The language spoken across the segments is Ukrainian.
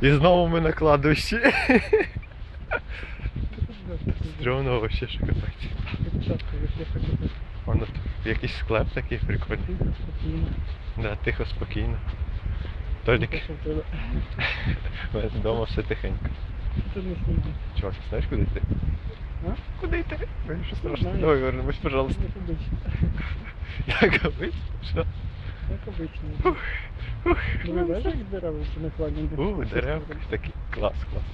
І знову ми на кладовищі. Стрьомно вообще що капець. Воно тут якийсь склеп такий прикольний. Тихо, спокійно. Да, тихо, спокійно. Толік, вдома все тихенько. Чувак, знаєш куди йти? А? Куди йти? Мені що страшно. Давай вернемось, пожалуйста. Як обить? Що? Як обично. Ух. Диви, бачиш, як дерева все накладені? У, дерева такі. Клас, клас.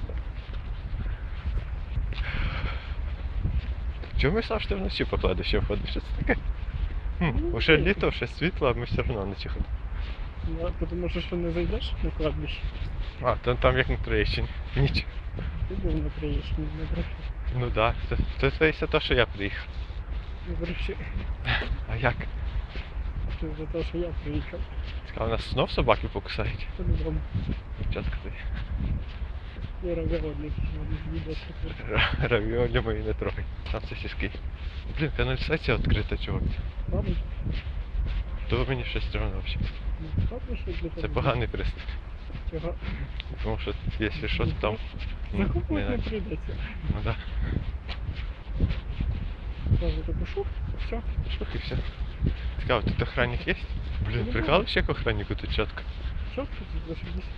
Чому ми завжди вночі по кладовищу ходимо? Що це таке? Хм, Ну, уже літо, вже світло, а ми все одно вночі ходимо. Ну, Тому що що не зайдеш на кладбище. А, там, там як на Троєщині. Ніч. Ти був на Троєщині, не бреши. Ну так, да. це, це, це те, що я приїхав. Не бреши. А як? Це за те, що я приїхав. Сказав, нас знов собаки покусають. По-любому. Чітко ти. Я разговодник сьогодні відео таке. Равіолі мої не трогай. Там це сіски. Блін, каналізація відкрита, чувак. Ладно? То мені щось стрьомно взагалі. Ну, Це поганий приступ. Чого? Тому що якщо що, то там. Закупувати не не- прийдеться. Ну да. Ладно, таку шух, все. Шух і все. Цікаво, тут охранник є? Блін, прикалуєш, як охраннику тут чітко. Що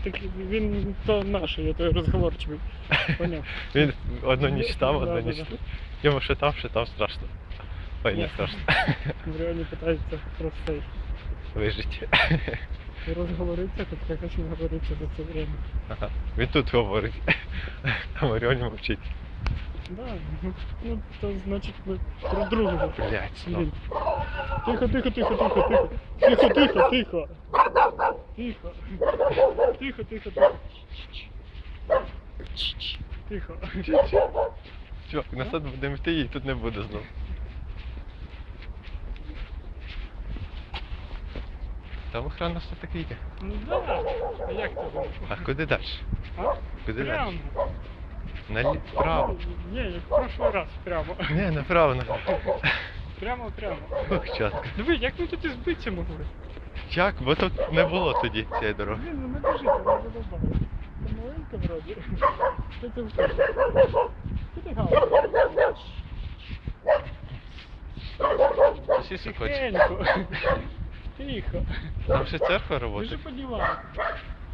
тут? Він то наш, я той розговорчивий. Поняв. Він одну ніч там, одну ніч тут. Йому що там, що там страшно. Ой, не страшно. В реалі питається про цей. Вижить. Розговориться, тут як не говориться за це время. Ага. Він тут говорить. А Маріоні мовчить. Да, ну, то значить ми друг другу. Блять, ну. Тихо, тихо, тихо, тихо, тихо. Тихо, тихо, тихо. Тихо. Тихо, тихо, тихо. Тихо. Чувак, назад будемо йти і тут не буде знов. Там охрана все-таки є. Ну да. А як це було? А куди далі? А? Куди Прямо. Наліво. Ні, як в прошлый раз, прямо. Ні, направо. направо. Прямо, прямо. Ох. Диви, як ми тут і збитися могли? Як? Бо тут не було тоді цієї дороги. Блін, ну не біжить, вона задовбала. Це маленька вроді. Що це в тебе? Що ти гавкаєш? Сусід хоче. Тихенько. Тихо. Там ще церква Ти роботи. ж подівав.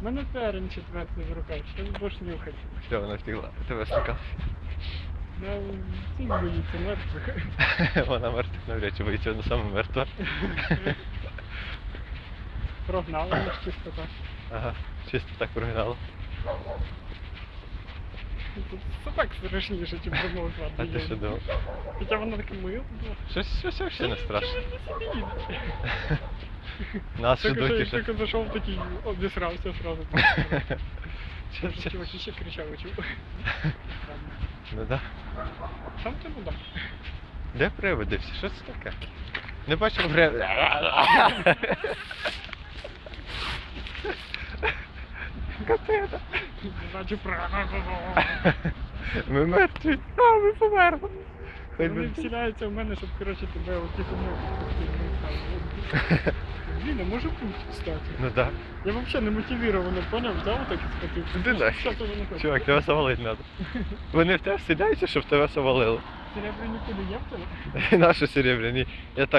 У мене перен четвертий в руках, що ти будеш нюхати? Все, вона втекла. Тебе стукав. Я цих боїться мертвих. Вона мертва навряд чи боїться, вона саме мертва. Прогнали на чисто так. Ага, чисто так прогнало. Тут собак страшніше, ніж домов А ти що думав? Хоча вона таке мило була. Щось, щось взагалі не страшно. Чому він не сидить? Нас Тільки що- ще. Тільки зайшов такий, обісрався сразу. Що- що- Чувак ще кричав, чув. Ну да. Сам ти мудак. Де приводи всі? Що це таке? Не бачив приводи. Капета. Значить, правильно. Ми мертві. А, ми померли. Вони вселяються в мене, щоб, коротше, тебе от тихо Блін, а може бути, кстати. Ну да. Я взагалі не мотивировано, поняв, взяв так і схватив. Ну, ти мене хочеш? Чувак, тебе завалити треба. Вони в тебе вселяються, щоб тебе завалило. Серебряні куди є в тебе? Наші серебряні. Я так